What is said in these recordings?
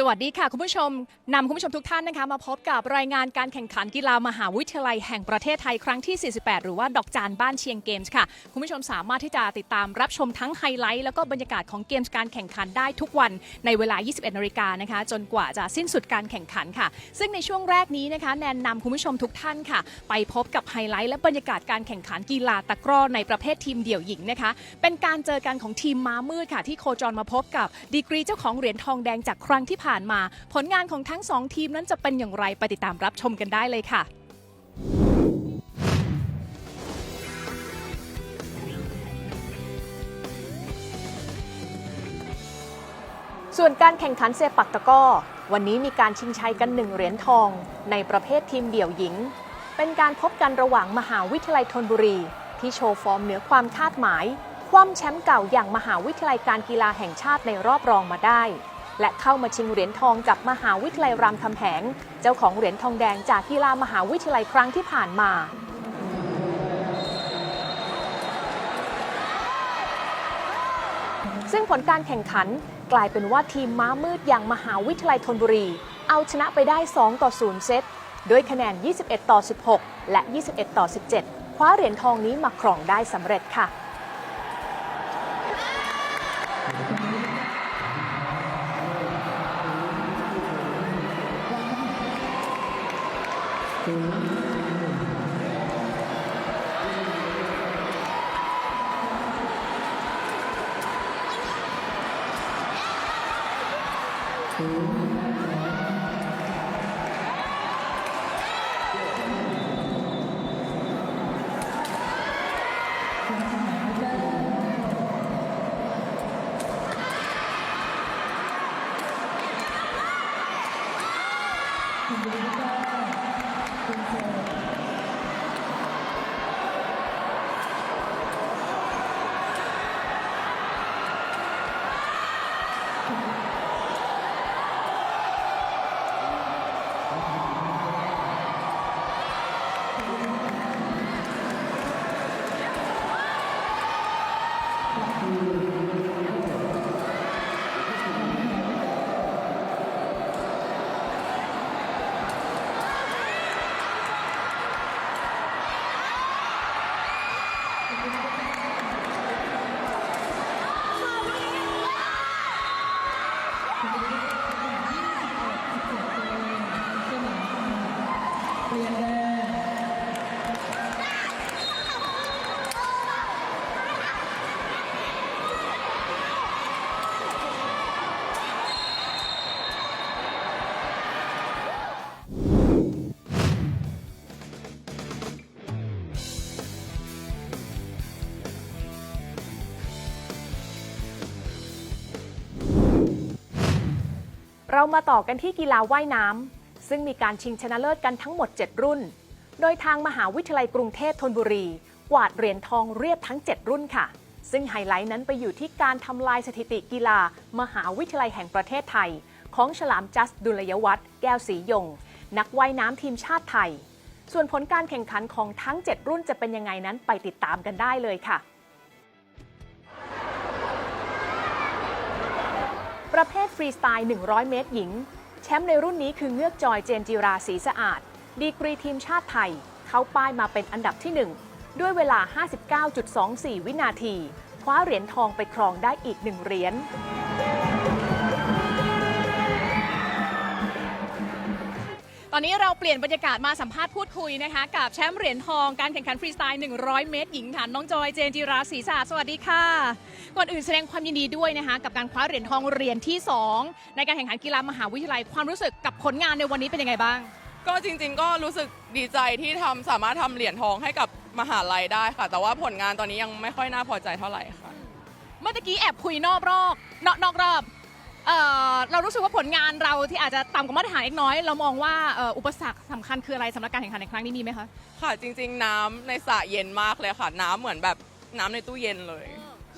สวัสดีค่ะคุณผู้ชมนำคุณผู้ชมทุกท่านนะคะ มาพบกับรายงานการแข่งขันกีฬามหาวิทยาลัยแห่งประเทศไทยครั้งที่ 48 หรือว่าดอกจานบ้านเชียงเกมส์ค่ะ คุณผู้ชมสามารถที่จะติดตามรับชมทั้งไฮไลท์แล้วก็บรรยากาศของเกมส์การแข่งขันได้ทุกวันในเวลา 21 นาฬิกานะคะ จนกว่าจะสิ้นสุดการแข่งขันค่ะ ซึ่งในช่วงแรกนี้นะคะ แนนนำคุณผู้ชมทุกท่านค่ะ ไปพบกับไฮไลท์และบรรยากาศการแข่งขันกีฬาตะกร้อในประเภททีมเดี่ยวหญิงนะคะ เป็นการเจอกันของทีมม้ามืดค่ะ ที่โคจรมาพบกับดีกรีเจ้าของเหรียญทองแดงจากครั้งที่ผ่านมา ผลงานของทั้งสองทีมนั้นจะเป็นอย่างไรไปติดตามรับชมกันได้เลยค่ะส่วนการแข่งขันเซปักตะก้อ วันนี้มีการชิงชัยกันหนึ่งเหรียญทอง ในประเภททีมเดี่ยวหญิง เป็นการพบกันระหว่างมหาวิทยาลัยธนบุรี ที่โชว์ฟอร์มเหนือความคาดหมาย คว่ำแชมป์เก่าอย่างมหาวิทยาลัยการกีฬาแห่งชาติในรอบรองมาได้ และเข้ามาชิงเหรียญทองกับมหาวิทยาลัยรามคำแหง เจ้าของเหรียญทองแดงจากกีฬามหาวิทยาลัยครั้งที่ผ่านมาซึ่งผลการแข่งขันกลายเป็นว่าทีมม้ามืดอย่างมหาวิทยาลัยธนบุรี เอาชนะไปได้ 2 ต่อ 0 เซตด้วยคะแนน 21 ต่อ 16 และ 21 ต่อ 17 คว้าเหรียญทองนี้มาครองได้สำเร็จค่ะ เรามาต่อกันที่กีฬาว่ายน้ำซึ่งมีการชิงชนะเลิศกันทั้งหมด 7 รุ่น โดยทางมหาวิทยาลัยกรุงเทพธนบุรี กวาดเหรียญทองเรียบทั้ง 7 รุ่นค่ะ ซึ่งไฮไลท์นั้นไปอยู่ที่การทำลายสถิติกีฬา มหาวิทยาลัยแห่งประเทศไทย ของฉลามจัสดุลยวัฒน์แก้วศรียง นักว่ายน้ำทีมชาติไทย ส่วนผลการแข่งขันของทั้ง 7 รุ่นจะเป็นยังไงนั้นไปติดตามกันได้เลยค่ะ ประเภทฟรีสไตล์ 100 เมตรหญิง แชมป์ในรุ่นนี้คือเงือกจอยเจนจิราศรีสะอาด ดีกรีทีมชาติไทย เข้าป้ายมาเป็นอันดับที่ 1 ด้วยเวลา 59.24 วินาที คว้าเหรียญทองไปครองได้อีกหนึ่งเหรียญ อนนี้เราเปลี่ยนบรรยากาศมาสัมภาษณ์พูดคุยนะคะ กับแชมป์เหรียญทองการแข่งขันฟรีสไตล์ 100 เมตรหญิงค่ะน้องจอยเจนจิราศรีสะอาดสวัสดีค่ะ ก่อนอื่นแสดงความยินดีด้วยนะคะ กับการคว้าเหรียญทองเหรียญที่ 2 ในการแข่งขันกีฬามหาวิทยาลัยความรู้สึกกับผลงานในวันนี้เป็นยังไงบ้าง ก็จริงๆ ก็รู้สึกดีใจที่ทำสามารถทำเหรียญทองให้กับมหาลัยได้ค่ะ แต่ว่าผลงานตอนนี้ยังไม่ค่อยน่าพอใจเท่าไหร่ค่ะ เมื่อตะกี้แอบคุยนอกรอบนอกนอกรอบ เอ่อเรารู้สึกว่าผลงานเราที่อาจจะต่ำกว่ามาตรฐานเล็กน้อย เรามองว่าเอ่ออุปสรรคสำคัญคืออะไรสำหรับการแข่งขันในครั้งนี้มีไหมคะค่ะจริง ๆ น้ำในสระเย็นมากเลยค่ะ น้ำเหมือนแบบน้ำในตู้เย็นเลย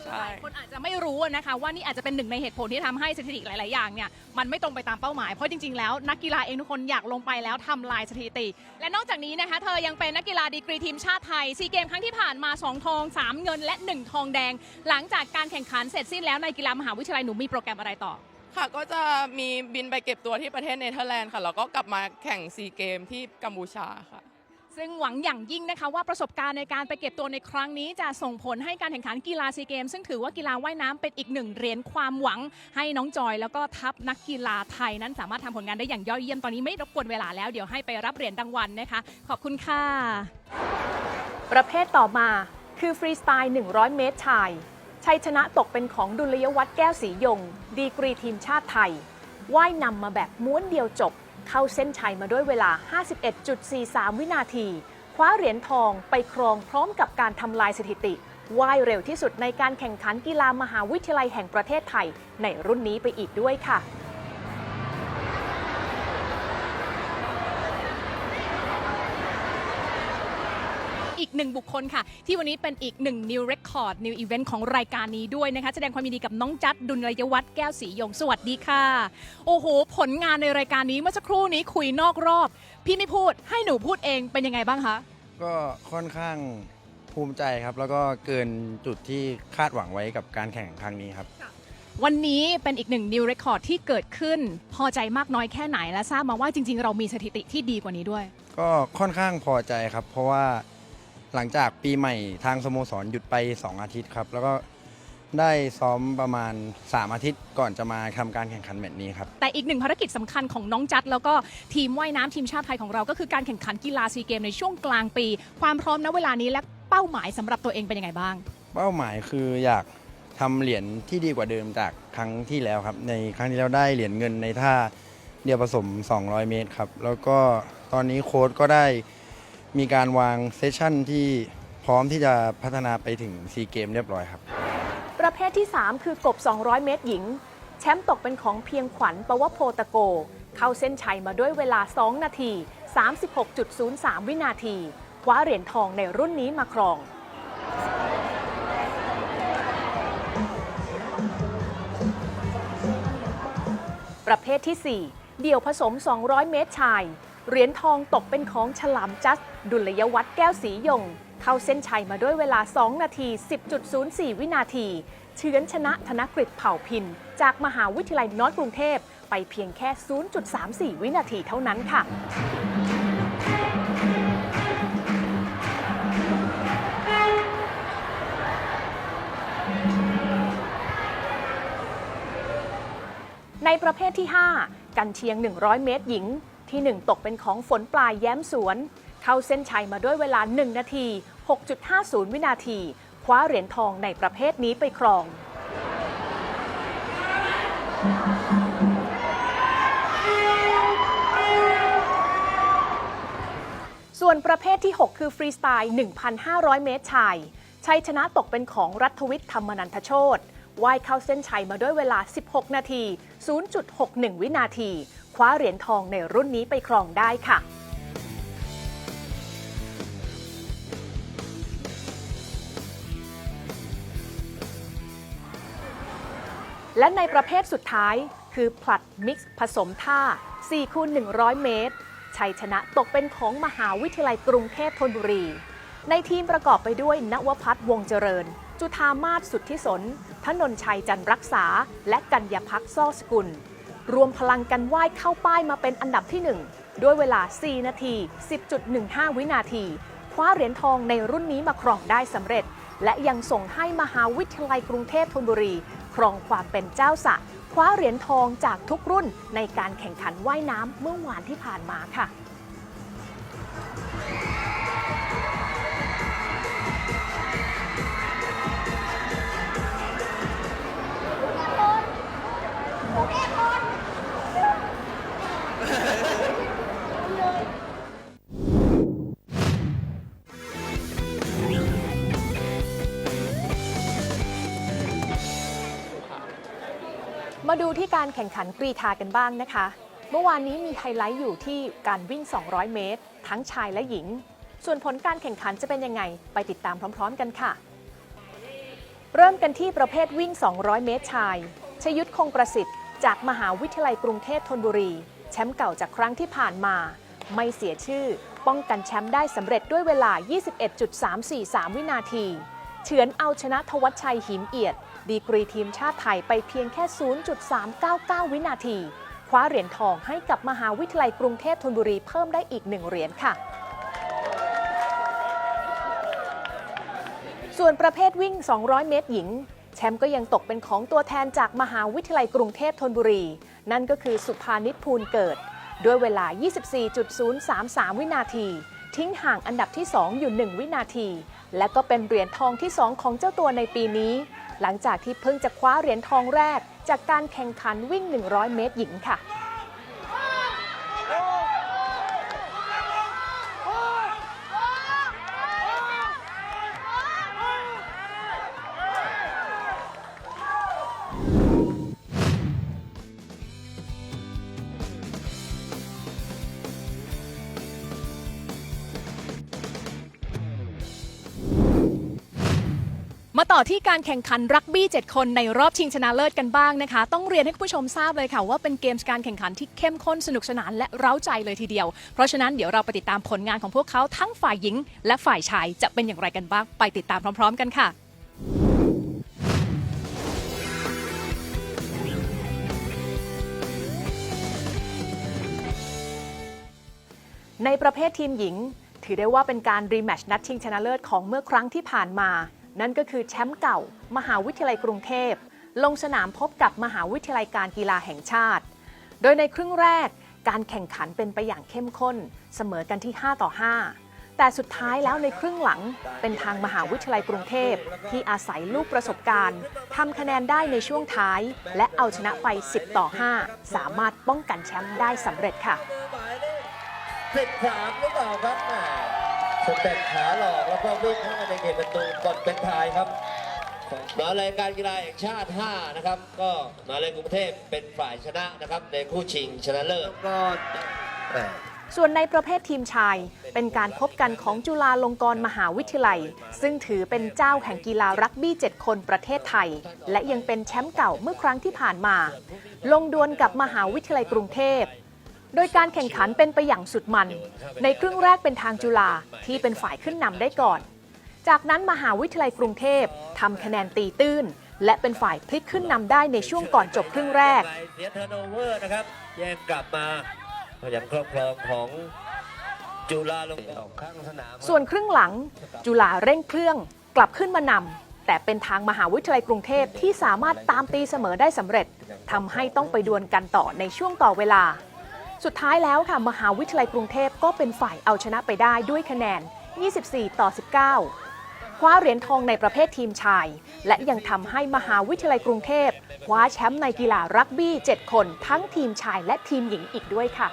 คือหลายคนอาจจะไม่รู้อะนะคะว่านี่อาจจะเป็นหนึ่งในเหตุผลที่ทำให้สถิติหลาย ๆ อย่างเนี่ยมันไม่ตรงไปตามเป้าหมายเพราะจริง ๆ แล้วนักกีฬาเองทุกคนอยากลงไปแล้วทำลายสถิติ และนอกจากนี้นะคะเธอยังเป็นนักกีฬาดีกรีทีมชาติไทยซีเกมครั้งที่ผ่านมา 2 ทอง 3 เงินและ 1 ทองแดง หลังจากการแข่งขันเสร็จสิ้นแล้วในกีฬามหาวิทยาลัยหนูมีโปรแกรมอะไรต่อ ค่ะก็จะมีบินไปเก็บตัวที่ประเทศเนเธอร์แลนด์ค่ะแล้วก็กลับมาแข่งซีเกมที่กัมพูชาค่ะ ซึ่งหวังอย่างยิ่งนะคะว่าประสบการณ์ในการไปเก็บตัวในครั้งนี้จะส่งผลให้การแข่งขันกีฬาซีเกม ซึ่งถือว่ากีฬาว่ายน้ำเป็นอีกหนึ่งเหรียญความหวัง ให้น้องจอย แล้วก็ทัพนักกีฬาไทยนั้นสามารถทำผลงานได้อย่างยอดเยี่ยมตอนนี้ไม่รบกวนเวลาแล้วเดี๋ยวให้ไปรับเหรียญรางวัลนะคะ ขอบคุณค่ะ ประเภทต่อมาคือฟรีสไตล์100 เมตรชาย ชัยชนะตกเป็นของดุลยวัฒน์แก้วสียง ดีกรีทีมชาติไทย ว่ายนำมาแบบม้วนเดียวจบ เข้าเส้นชัยมาด้วยเวลา 51.43 วินาที คว้าเหรียญทองไปครองพร้อมกับการทำลายสถิติ ว่ายเร็วที่สุดในการแข่งขันกีฬามหาวิทยาลัยแห่งประเทศไทย ในรุ่นนี้ไปอีกด้วยค่ะ หนึ่งบุคคลค่ะ ที่วันนี้เป็นอีกหนึ่ง new record new event ของรายการนี้ด้วยนะคะ แสดงความยินดีกับน้องจัดดุลยวัฒน์แก้วศรียงสวัสดีค่ะ โอ้โห ผลงานในรายการนี้เมื่อสักครู่นี้คุยนอกรอบ พี่ไม่พูดให้หนูพูดเองเป็นยังไงบ้างคะ ก็ค่อนข้างภูมิใจครับ แล้วก็เกินจุดที่คาดหวังไว้กับการแข่งครั้งนี้ครับ วันนี้เป็นอีกหนึ่ง new record ที่เกิดขึ้น พอใจมากน้อยแค่ไหนและทราบมาว่าจริง ๆ เรามีสถิติที่ดีกว่านี้ด้วย ก็ค่อนข้างพอใจครับ เพราะว่า หลังจากปีใหม่ทางสโมสรหยุดไป 2 อาทิตย์ครับ แล้วก็ได้ซ้อมประมาณ 3 อาทิตย์ก่อนจะมาทำการแข่งขันแมตช์นี้ครับ แต่อีกหนึ่งภารกิจสำคัญของน้องจัด แล้วก็ทีมว่ายน้ำทีมชาติไทยของเราก็คือการแข่งขันกีฬาซีเกมในช่วงกลางปี ความพร้อมณเวลานี้และเป้าหมายสำหรับตัวเองเป็นยังไงบ้าง เป้าหมายคืออยากทำเหรียญที่ดีกว่าเดิมจากครั้งที่แล้วครับ ในครั้งที่แล้วได้เหรียญเงินในท่าเดียวผสม 200 เมตรครับ แล้วก็ตอนนี้โค้ชก็ได้ มีการวางเซสชั่นที่พร้อมที่จะพัฒนาไปถึงซีเกมเรียบร้อยครับ ประเภทที่ 3 คือกบ 200 เมตรหญิง แชมป์ตกเป็นของเพียงขวัญปวโพตะโก เข้าเส้นชัยมาด้วยเวลา 2 นาที 36.03 วินาทีคว้าเหรียญทองในรุ่นนี้มาครองประเภทที่ 4 เดี่ยวผสม 200 เมตรชาย เหรียญทองตกเป็นของฉลามจัส ดุลยวัฒน์แก้วศรียง เข้าเส้นชัยมาด้วยเวลา 2 นาที 10.04 วินาที เฉือนชนะธนกฤษเผ่าพิน จากมหาวิทยาลัยนอร์ทกรุงเทพ ไปเพียงแค่ 0.34 วินาทีเท่านั้นค่ะในประเภทที่ 5 กันเชียง 100 เมตรหญิง ที่ 1 ตกเป็นของฝนปลายแย้มสวน เข้าเส้นชัยมาด้วยเวลา 1 นาที 6.50 วินาที คว้าเหรียญทองในประเภทนี้ไปครอง ส่วนประเภทที่ 6 คือฟรีสไตล์ 1,500 เมตรชายชัยชนะตกเป็นของรัฐวิทย์ธรรมนันทโชต ว่ายเข้าเส้นชัยมาด้วยเวลา 16 นาที 0.61 วินาที คว้าเหรียญทองในรุ่นนี้ไปครองได้ค่ะและในประเภทสุดท้ายคือผลัดมิกซ์ผสมท่า 4 คูณ 100 เมตร ชัยชนะตกเป็นของมหาวิทยาลัยกรุงเทพธนบุรี ในทีมประกอบไปด้วย นวพัฒน์วงเจริญ จุธามาศสุทธิสน นนชัยจันรักษา และกัญญาพักซ่อสกุล รวมพลังกันว่ายเข้าป้ายมาเป็นอันดับที่ 1 ด้วยเวลา 4 นาที 10.15 วินาที คว้าเหรียญทองในรุ่นนี้มาครองได้สำเร็จ และยังส่งให้มหาวิทยาลัยกรุงเทพธนบุรี ครองความเป็นเจ้าสะ คว้าเหรียญทองจากทุกรุ่นในการแข่งขันว่ายน้ำเมื่อวานที่ผ่านมาค่ะ มาดูที่การแข่งขันกรีธากันบ้างนะคะ เมื่อวานนี้มีไฮไลท์อยู่ที่การวิ่ง 200 เมตร ทั้งชายและหญิง ส่วนผลการแข่งขันจะเป็นยังไง ไปติดตามพร้อม ๆ กันค่ะ เริ่มกันที่ประเภทวิ่ง 200 เมตรชาย ชยุทธคงประสิทธิ์ จากมหาวิทยาลัยกรุงเทพธนบุรี แชมป์เก่าจากครั้งที่ผ่านมา ไม่เสียชื่อ ป้องกันแชมป์ได้สำเร็จด้วยเวลา 21.343 วินาที เฉือนเอาชนะทวัชชัยหิมเอียด ดีกรีทีมชาติไทยไปเพียงแค่ 0.399 วินาที คว้าเหรียญทองให้กับมหาวิทยาลัยกรุงเทพธนบุรีเพิ่มได้อีกหนึ่งเหรียญค่ะ ส่วนประเภทวิ่ง 200 เมตรหญิง แชมป์ก็ยังตกเป็นของตัวแทนจากมหาวิทยาลัยกรุงเทพธนบุรี นั่นก็คือสุภานิชภูลเกิด ด้วยเวลา 24.033 วินาที ทิ้งห่างอันดับที่ 2 อยู่ 1 วินาที และก็เป็นเหรียญทองที่ 2 ของเจ้าตัวในปีนี้ หลังจากที่เพิ่งจะคว้าเหรียญทองแรก จากการแข่งขันวิ่ง 100 เมตรหญิงค่ะ ต่อที่การแข่งขันรักบี้ 7 คนในรอบชิงชนะเลิศกันบ้างนะคะ ต้องเรียนให้คุณผู้ชมทราบเลยค่ะ ว่าเป็นเกมส์การแข่งขันที่เข้มข้นสนุกสนานและเร้าใจเลยทีเดียว เพราะฉะนั้นเดี๋ยวเราไปติดตามผลงานของพวกเขาทั้งฝ่ายหญิง และฝ่ายชายจะเป็นอย่างไรกันบ้าง ไปติดตามพร้อม ๆ กันค่ะในประเภททีมหญิง ถือได้ว่าเป็นการรีแมช์นัดชิงชนะเลิศของเมื่อครั้งที่ผ่านมา นั่นก็คือแชมป์เก่า มหาวิทยาลัยกรุงเทพ ลงสนามพบกับมหาวิทยาลัยการกีฬาแห่งชาติ โดยในครึ่งแรกการแข่งขันเป็นไปอย่างเข้มข้น เสมอกันที่ 5 ต่อ 5 แต่สุดท้ายแล้วในครึ่งหลังเป็นทางมหาวิทยาลัยกรุงเทพ ที่อาศัยลูกประสบการณ์ทำคะแนนได้ในช่วงท้าย และเอาชนะไป 10 ต่อ 5 สามารถป้องกันแชมป์ได้สำเร็จค่ะสิบสามหรือเปล่าครับ สเต็ปขาหลอกแล้วก็วิ่งเข้ามาในเขตประตูกดเป็นทายครับมหาวิทยาลัยการกีฬาแห่งชาติ 5 นะครับ ก็มหาวิทยาลัยกรุงเทพเป็นฝ่ายชนะนะครับ ในคู่ชิงชนะเลิศก็แหม่ส่วนในประเภททีมชาย เป็นการพบกันของจุฬาลงกรณ์มหาวิทยาลัย ซึ่งถือเป็นเจ้าแห่งกีฬารักบี้ 7 คนประเทศไทย และยังเป็นแชมป์เก่าเมื่อครั้งที่ผ่านมา ลงดวลกับมหาวิทยาลัยกรุงเทพ โดยการแข่งขันเป็นไปอย่างสุดมัน ในครึ่งแรกเป็นทางจุฬาที่เป็นฝ่ายขึ้นนำได้ก่อน จากนั้นมหาวิทยาลัยกรุงเทพทำคะแนนตีตื้น และเป็นฝ่ายพลิกขึ้นนำได้ในช่วงก่อนจบครึ่งแรก เสียเทอร์โนเวอร์นะครับแย่งกลับมาอย่างครอบครองของจุฬาลงออกข้างสนามส่วนครึ่งหลัง จุฬาเร่งเครื่องกลับขึ้นมานำแต่เป็นทางมหาวิทยาลัยกรุงเทพที่สามารถตามตีเสมอได้สำเร็จทำให้ต้องไปดวลกันต่อในช่วงต่อเวลา สุดท้ายแล้วค่ะมหาวิทยาลัยกรุงเทพก็เป็นฝ่ายเอาชนะไปได้ด้วยคะแนน 24 ต่อ 19 คว้าเหรียญทองในประเภททีมชาย และยังทำให้มหาวิทยาลัยกรุงเทพคว้าแชมป์ในกีฬารักบี้ 7 คนทั้งทีมชายและทีมหญิงอีกด้วยค่ะ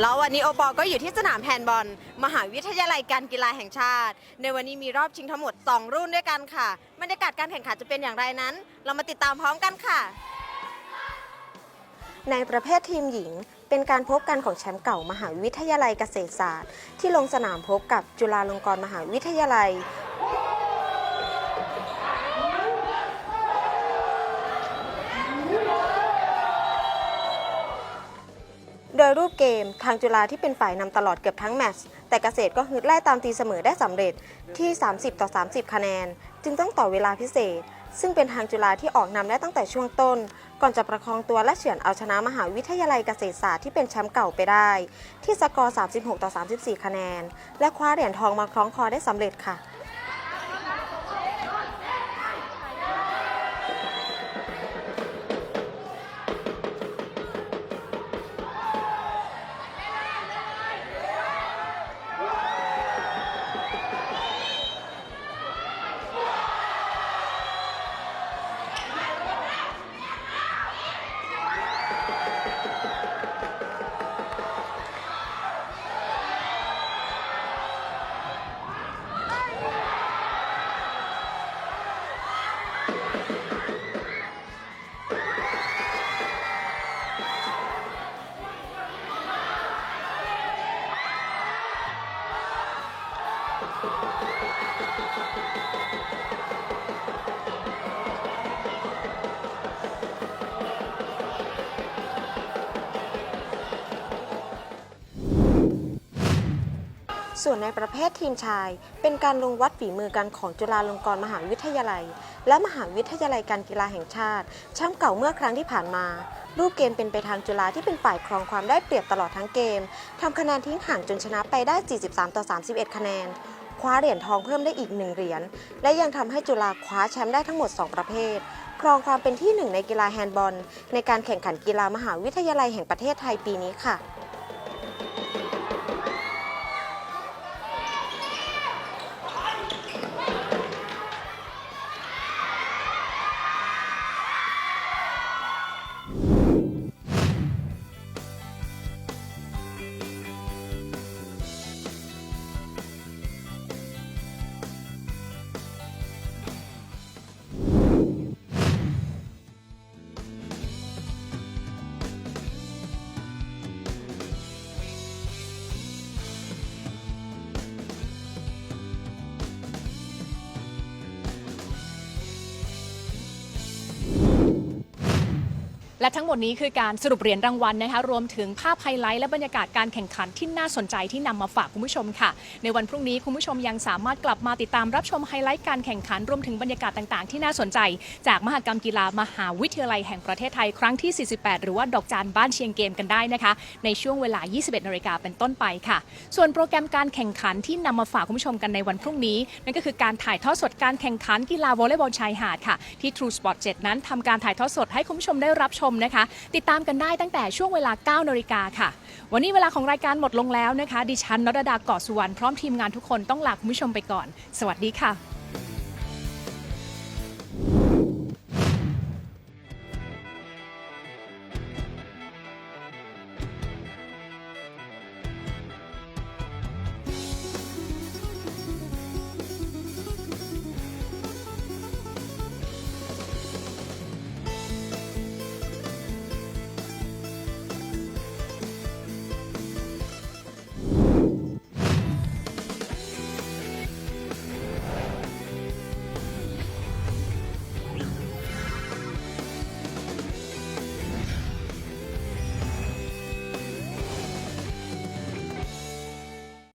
แล้ววันนี้โอปอก็อยู่ที่สนามแฮนด์บอล มหาวิทยาลัยการกีฬาแห่งชาติ ในวันนี้มีรอบชิงทั้งหมด 2 รุ่นด้วยกันค่ะบรรยากาศการแข่งขันจะเป็นอย่างไรนั้น เรามาติดตามพร้อมกันค่ะ ในประเภททีมหญิง เป็นการพบกันของแชมป์เก่ามหาวิทยาลัยเกษตรศาสตร์ ที่ลงสนามพบกับจุฬาลงกรณ์มหาวิทยาลัย โดยรูปเกมทางจุฬาที่เป็นฝ่ายนำตลอดเกือบทั้งแมตช์แต่เกษตรก็ฮึดไล่ตามตีเสมอได้สำเร็จที่ 30 ต่อ 30 คะแนน จึงต้องต่อเวลาพิเศษ ซึ่งเป็นทางจุฬาที่ออกนำได้ตั้งแต่ช่วงต้น ก่อนจะประคองตัวและเฉือนเอาชนะมหาวิทยาลัยเกษตรศาสตร์ที่เป็นแชมป์เก่าไปได้ ที่สกอร์ 36 ต่อ 34 คะแนน และคว้าเหรียญทองมาคล้องคอได้สำเร็จค่ะ ส่วนในประเภททีมชาย เป็นการลงวัดฝีมือกันของจุฬาลงกรณ์มหาวิทยาลัย และมหาวิทยาลัยการกีฬาแห่งชาติแชมป์เก่าเมื่อครั้งที่ผ่านมา รูปเกมเป็นไปทางจุฬาที่เป็นฝ่ายครองความได้เปรียบตลอดทั้งเกมทำคะแนนทิ้งห่างจนชนะไปได้ 43 ต่อ 31 คะแนน คว้าเหรียญทองเพิ่มได้อีกหนึ่งเหรียญและยังทำให้จุฬาคว้าแชมป์ได้ทั้งหมด 2 ประเภทครองความเป็นที่หนึ่งในกีฬาแฮนด์บอล ในการแข่งขันกีฬามหาวิทยาลัยแห่งประเทศไทยปีนี้ค่ะ และทั้งหมดนี้คือการสรุปเหรียญรางวัลนะคะรวมถึงภาพไฮไลท์และบรรยากาศการแข่งขันที่น่าสนใจที่นำมาฝากคุณผู้ชมค่ะ ในวันพรุ่งนี้คุณผู้ชมยังสามารถกลับมาติดตามรับชมไฮไลท์การแข่งขันรวมถึงบรรยากาศต่างๆ ที่น่าสนใจ จากมหกรรมกีฬามหาวิทยาลัยแห่งประเทศไทยครั้งที่ 48 หรือว่าดอกจานบ้านเชียงเกมกันได้นะคะในช่วงเวลา 21นาฬิกาเป็นต้นไปค่ะ ส่วนโปรแกรมการแข่งขันที่นำมาฝากคุณผู้ชมกันในวันพรุ่งนี้ นั่นก็คือการถ่ายทอดสดการแข่งขันกีฬาวอลเลย์บอลชายหาดค่ะที่ True Sport 7 นั้นทำการถ่ายทอดสดให้คุณผู้ชมได้รับชมนะคะ ติดตามกันได้ตั้งแต่ช่วงเวลา9นาฬิกาค่ะ วันนี้เวลาของรายการหมดลงแล้วนะคะ ดิฉันนรดาเกาะสุวรรณพร้อมทีมงานทุกคนต้องลาคุณผู้ชมไปก่อน สวัสดีค่ะ